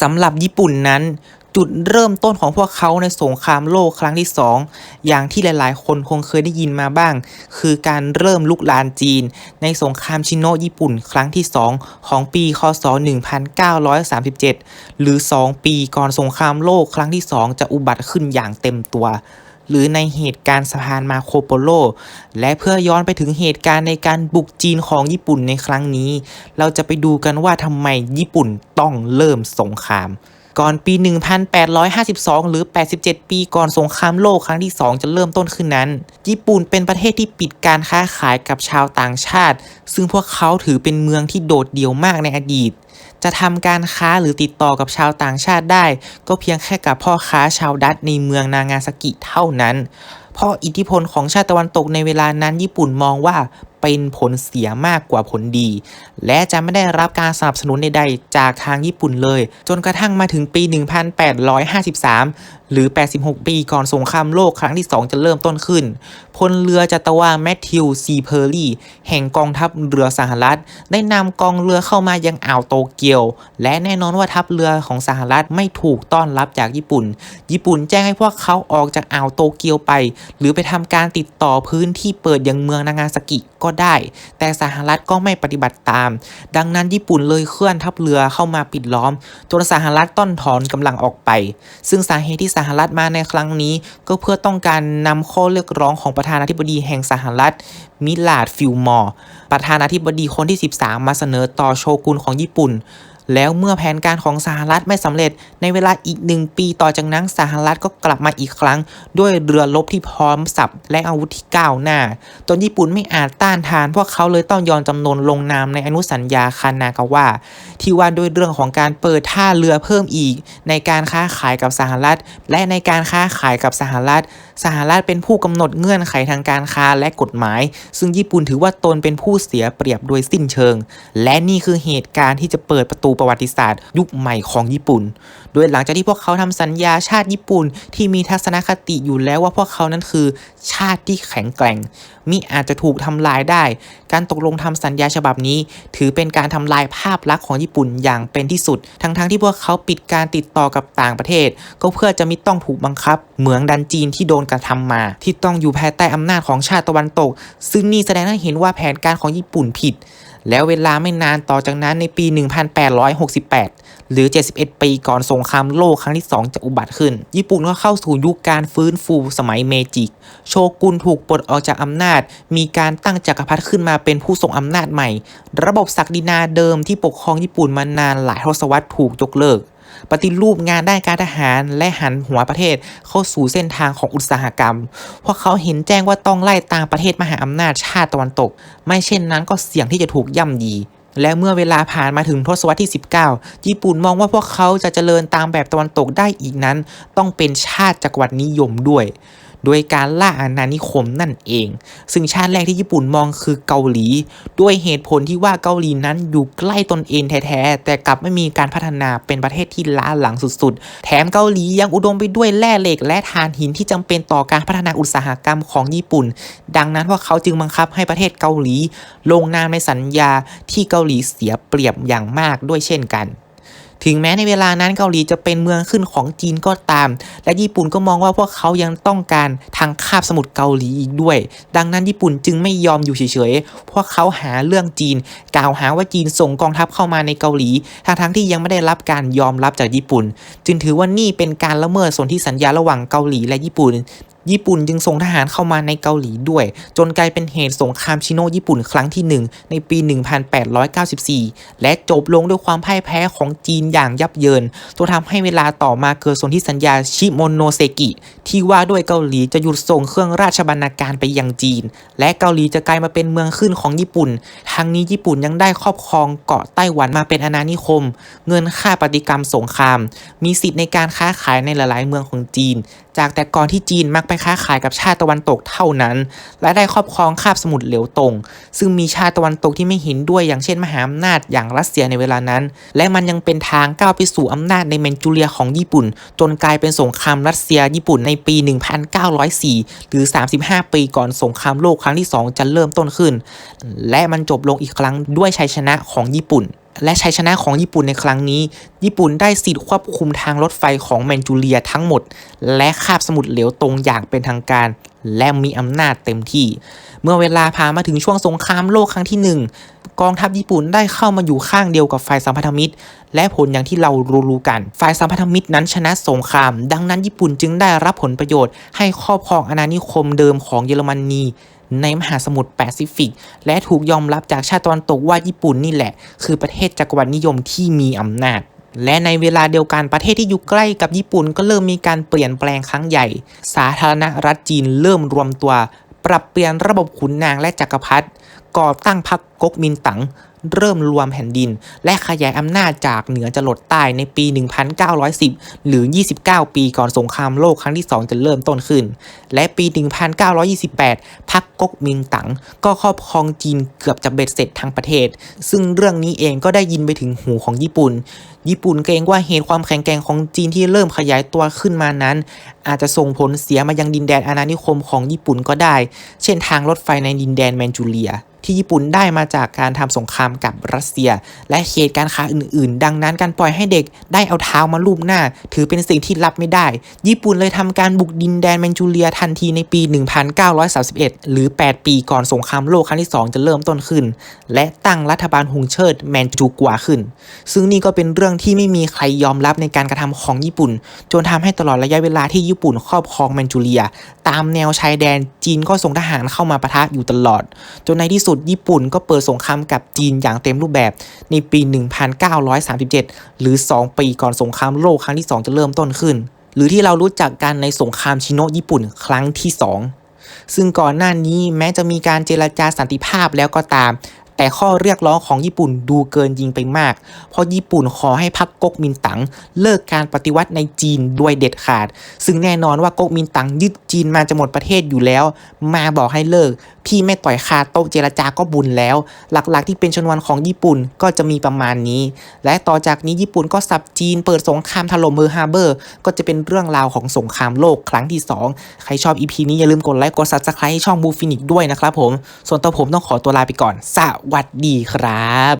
สำหรับญี่ปุ่นนั้น จุดเริ่มต้นของพวกเขาในสงครามโลกครั้งที่สองอย่างที่หลายๆ คนคงเคยได้ยินมาบ้าง คือการเริ่มลุกลานจีน ในสงครามชิโนญี่ปุ่นครั้งที่สองของปีคศ 1937 หรือ 2 ปีก่อนสงครามโลกครั้งที่สองจะอุบัติขึ้นอย่างเต็มตัว หรือในเหตุการณ์สะพานมาโคโปโล และเพื่อย้อนไปถึงเหตุการณ์ในการบุกจีนของญี่ปุ่นในครั้งนี้ เราจะไปดูกันว่าทำไมญี่ปุ่นต้องเริ่มสงคราม ก่อนปี 1852 หรือ 87 ปีก่อนสงครามโลกครั้งที่ 2 จะเริ่มต้นขึ้นนั้น ญี่ปุ่นเป็นประเทศที่ปิดการค้าขายกับชาวต่างชาติ ซึ่งพวกเขาถือเป็นเมืองที่โดดเดี่ยวมากในอดีต จะทำการค้าหรือติดต่อกับชาวต่างชาติได้ ก็เพียงแค่กับพ่อค้าชาวดัตในเมืองนางาซากิเท่านั้นเพราะอิทธิพลของชาติตะวันตกในเวลานั้นญี่ปุ่นมองว่าเป็นผลเสียมากกว่าผลดี และจะไม่ได้รับการสนับสนุนใดๆจากทางญี่ปุ่นเลย จนกระทั่งมาถึงปี 1853หรือ 86 ปีก่อนสงครามโลกครั้งที่ 2 จะเริ่มต้นขึ้น พลเรือจัตวาแมทธิวซีเพอร์ลี่แห่งกองทัพเรือสหรัฐ ได้นำกองเรือเข้ามายังอ่าวโตเกียว และแน่นอนว่าทัพเรือของสหรัฐไม่ถูกต้อนรับจากญี่ปุ่น ญี่ปุ่นแจ้งให้พวกเขาออกจากอ่าวโตเกียวไป หรือไปทำการติดต่อพื้นที่เปิดยังเมืองนางาซากิก็ได้ แต่สหรัฐก็ไม่ปฏิบัติตาม ดังนั้นญี่ปุ่นเลยเคลื่อนทัพเรือเข้ามาปิดล้อมจนสหรัฐต้อนถอนกำลังออกไป ซึ่งสาเหตุที่สหรัฐมาในครั้งนี้ ก็เพื่อต้องการนำข้อเรียกร้องของประธานาธิบดีแห่งสหรัฐ มิลาดฟิลมอร์ ประธานาธิบดีคนที่ 13 มาเสนอต่อโชกุนของญี่ปุ่น แล้วเมื่อแผนการของสหรัฐไม่สำเร็จในเวลาอีกหนึ่งปีต่อจากนั้นสหรัฐก็กลับมาอีกครั้ง ด้วยเรือรบที่พร้อมสับและอาวุธที่ก้าวหน้า จนญี่ปุ่นไม่อาจต้านทาน พวกเขาเลยต้องยอมจำนนลงนามในอนุสัญญาคานากาวะที่ว่าด้วยเรื่องของการเปิดท่าเรือเพิ่มอีก ในการค้าขายกับสหรัฐ และในการค้าขายกับสหรัฐ สหรัฐเป็นผู้กำหนดเงื่อนไขทางการค้าและกฎหมาย ซึ่งญี่ปุ่นถือว่าตนเป็นผู้เสียเปรียบโดยสิ้นเชิง และนี่คือเหตุการณ์ที่จะเปิดประตูประวัติศาสตร์ ยุคใหม่ของญี่ปุ่น โดยหลังจากที่พวกเขาทำสัญญาชาติญี่ปุ่น ที่มีทัศนคติอยู่แล้วว่าพวกเขานั้นคือ ชาติที่แข็งแกร่ง มิอาจจะถูกทำลายได้ การตกลงทำสัญญาฉบับนี้ ถือเป็นการทำลายภาพลักษณ์ของญี่ปุ่นอย่างเป็นที่สุด ทั้งๆทที่พวกเขาปิดการติดต่อกับต่างประเทศ ก็เพื่อจะไม่ต้องถูกบังคับ เหมืองดันจีนที่โดนกระทำมา ที่ต้องอยู่ภายใต้อำนาจของชาติตะวันตก ซึ่งนี่แสดงให้เห็นว่าแผนการของญี่ปุ่นผิด แล้วเวลาไม่นานต่อจากนั้นในปี 1868 หรือ 71 ปีก่อนสงครามโลกครั้งที่ 2 จะอุบัติขึ้น ญี่ปุ่นก็เข้าสู่ยุคการฟื้นฟูสมัยเมจิโชกุนถูกปลดออกจากอำนาจ มีการตั้งจักรพรรดิขึ้นมาเป็นผู้ทรงอำนาจใหม่ ระบบศักดินาเดิมที่ปกครองญี่ปุ่นมานานหลายทศวรรษถูกยกเลิก ปฏิรูปงานด้านการทหารและหันหัวประเทศเข้าสู่เส้นทางของอุตสาหกรรม เพราะเขาเห็นแจ้งว่าต้องไล่ตามประเทศมหาอำนาจชาติตะวันตก ไม่เช่นนั้นก็เสี่ยงที่จะถูกย่ำยี และเมื่อเวลาผ่านมาถึงทศวรรษที่ 19 ญี่ปุ่นมองว่าพวกเขาจะเจริญตามแบบตะวันตกได้อีกนั้น ต้องเป็นชาติจักรวรรดินิยมด้วย โดยการล่าอาณานิคมนั่นเอง ซึ่งชาติแรกที่ญี่ปุ่นมองคือเกาหลี ด้วยเหตุผลที่ว่าเกาหลีนั้นอยู่ใกล้ตนเองแท้ๆ แต่กลับไม่มีการพัฒนาเป็นประเทศที่ล้าหลังสุดๆ แถมเกาหลียังอุดมไปด้วยแร่เหล็กและถ่านหินที่จำเป็นต่อการพัฒนาอุตสาหกรรมของญี่ปุ่น ดังนั้นพวกเขาจึงบังคับให้ประเทศเกาหลี ลงนามในสัญญาที่เกาหลีเสียเปรียบอย่างมากด้วยเช่นกัน ถึงแม้ในเวลานั้นเกาหลีจะเป็นเมืองขึ้นของจีนก็ตาม และญี่ปุ่นก็มองว่าพวกเขายังต้องการทางคาบสมุทรเกาหลีอีกด้วย ดังนั้นญี่ปุ่นจึงไม่ยอมอยู่เฉยๆ พวกเขาหาเรื่องจีน กล่าวหาว่าจีนส่งกองทัพเข้ามาในเกาหลีทั้งๆที่ยังไม่ได้รับการยอมรับจากญี่ปุ่น จึงถือว่านี่เป็นการละเมิดสนธิสัญญาระหว่างเกาหลีและญี่ปุ่น ญี่ปุ่นจึงส่งทหารเข้ามาในเกาหลีด้วย จนกลายเป็นเหตุสงครามชิโนญี่ปุ่นครั้งที่ 1 ในปี 1894 และจบลงด้วยความพ่ายแพ้ของจีนอย่างยับเยินจนทำให้เวลาต่อมาเกิดสนธิสัญญาชิโมโนเซกิ ที่ว่าด้วยเกาหลีจะหยุดส่งเครื่องราชบรรณาการไปยังจีน และเกาหลีจะกลายมาเป็นเมืองขึ้นของญี่ปุ่น ทั้งนี้ญี่ปุ่นยังได้ครอบครองเกาะไต้หวันมาเป็นอาณานิคม เงินค่าปฏิกรรมสงคราม มีสิทธิ์ในการค้าขายในหลาย ๆ เมืองของจีน จากแต่ก่อนที่จีนมักไปค้าขายกับชาติตะวันตกเท่านั้นและได้ครอบครองคาบสมุทรเหลวตง ซึ่งมีชาติตะวันตกที่ไม่เห็นด้วยอย่างเช่นมหาอำนาจอย่างรัสเซียในเวลานั้น และมันยังเป็นทางก้าวไปสู่อำนาจในแมนจูเรียของญี่ปุ่น จนกลายเป็นสงครามรัสเซียญี่ปุ่นในปี 1904 หรือ 35 ปีก่อนสงครามโลกครั้งที่ 2 จะเริ่มต้นขึ้น และมันจบลงอีกครั้งด้วยชัยชนะของญี่ปุ่น และชัยชนะของญี่ปุ่นในครั้งนี้ ญี่ปุ่นได้สิทธิ์ควบคุมทางรถไฟของแมนจูเรียทั้งหมด และคาบสมุทรเหลวตรงอย่างเป็นทางการ และมีอำนาจเต็มที่ เมื่อเวลาผ่านมาถึงช่วงสงครามโลกครั้งที่หนึ่งกองทัพญี่ปุ่นได้เข้ามาอยู่ข้างเดียวกับฝ่ายสัมพันธมิตร และผลอย่างที่เรารู้ๆกัน ฝ่ายสัมพันธมิตรนั้นชนะสงคราม ดังนั้นญี่ปุ่นจึงได้รับผลประโยชน์ให้ครอบครองอาณานิคมเดิมของเยอรมนี ในมหาสมุทรแปซิฟิก และถูกยอมรับจากชาติตะวันตกว่าญี่ปุ่นนี่แหละ คือประเทศจักรวรรดินิยมที่มีอำนาจ และในเวลาเดียวกันประเทศที่อยู่ใกล้กับญี่ปุ่นก็เริ่มมีการเปลี่ยนแปลงครั้งใหญ่ สาธารณรัฐจีนเริ่มรวมตัว ปรับเปลี่ยนระบบขุนนางและจักรพรรดิก่อตั้งพรรคก๊กมินตั๋งเริ่มรวมแผ่นดิน และขยายอำนาจจากเหนือจรดใต้ในปี 1910 หรือ 29 ปีก่อนสงครามโลกครั้งที่ 2 จะเริ่มต้นขึ้น และปี 1928พรรคก๊กมินตั๋งก็ครอบครองจีนเกือบจะเบ็ดเสร็จทั้งประเทศ ซึ่งเรื่องนี้เองก็ได้ยินไปถึงหูของญี่ปุ่น ญี่ปุ่นเกรงว่าเหตุความแข็งแกร่งของจีนที่เริ่มขยายตัวขึ้นมานั้น อาจจะส่งผลเสียมายังดินแดนอาณานิคมของญี่ปุ่นก็ได้ เช่นทางรถไฟในดินแดนแมนจูเรียที่ญี่ปุ่นได้มาจากการทำสงครามกับรัสเซีย และเขตการค้าอื่นๆ ดังนั้นการปล่อยให้เด็กได้เอาเท้ามาลูบหน้า ถือเป็นสิ่งที่รับไม่ได้ ญี่ปุ่นเลยทำการบุกดินแดนแมนจูเรียทันทีในปี 1931 หรือ 8 ปีก่อนสงครามโลกครั้งที่ 2 จะเริ่มต้นขึ้น และตั้งรัฐบาลฮุงเชิดแมนจูกัวขึ้น ซึ่งนี่ก็เป็นเรื่องที่ไม่มีใครยอมรับในการกระทำของญี่ปุ่น จนทำให้ตลอดระยะเวลาที่ญี่ปุ่นครอบครองแมนจูเรีย ตามแนวชายแดนจีนก็ส่งทหารเข้ามาปะทะอยู่ตลอด จนในที่สุดญี่ปุ่นก็เปิดสงครามกับจีนอย่างเต็มรูปแบบในปี 1937 หรือ 2 ปีก่อนสงครามโลกครั้งที่ 2 จะเริ่มต้นขึ้น หรือที่เรารู้จักกันในสงครามชิโนะญี่ปุ่นครั้งที่ 2 ซึ่งก่อนหน้านี้แม้จะมีการเจรจาสันติภาพแล้วก็ตาม แต่ข้อเรียกร้องของญี่ปุ่นดูเกินยิงไปมาก เพราะญี่ปุ่นขอให้พรรคก๊กมินตั๋งเลิกการปฏิวัติในจีนด้วยเด็ดขาด ซึ่งแน่นอนว่าก๊กมินตั๋งยึดจีนมาจะหมดประเทศอยู่แล้ว มาบอกให้เลิก พี่ไม่ต่อยคาโต๊ะเจรจาก็บุญแล้ว หลักๆที่เป็นชนวนของญี่ปุ่นก็จะมีประมาณนี้ และต่อจากนี้ญี่ปุ่นก็สับจีนเปิดสงครามถล่มเมอร์ฮาร์เบอร์ ก็จะเป็นเรื่องราวของสงครามโลกครั้งที่ 2 ใครชอบอีพีนี้อย่าลืมกดไลค์กดซับสไครต์ให้ช่องบูฟินิกด้วยนะครับผม ส่วนตัวผมต้องขอตัวลาไปก่อน สวัสดีครับ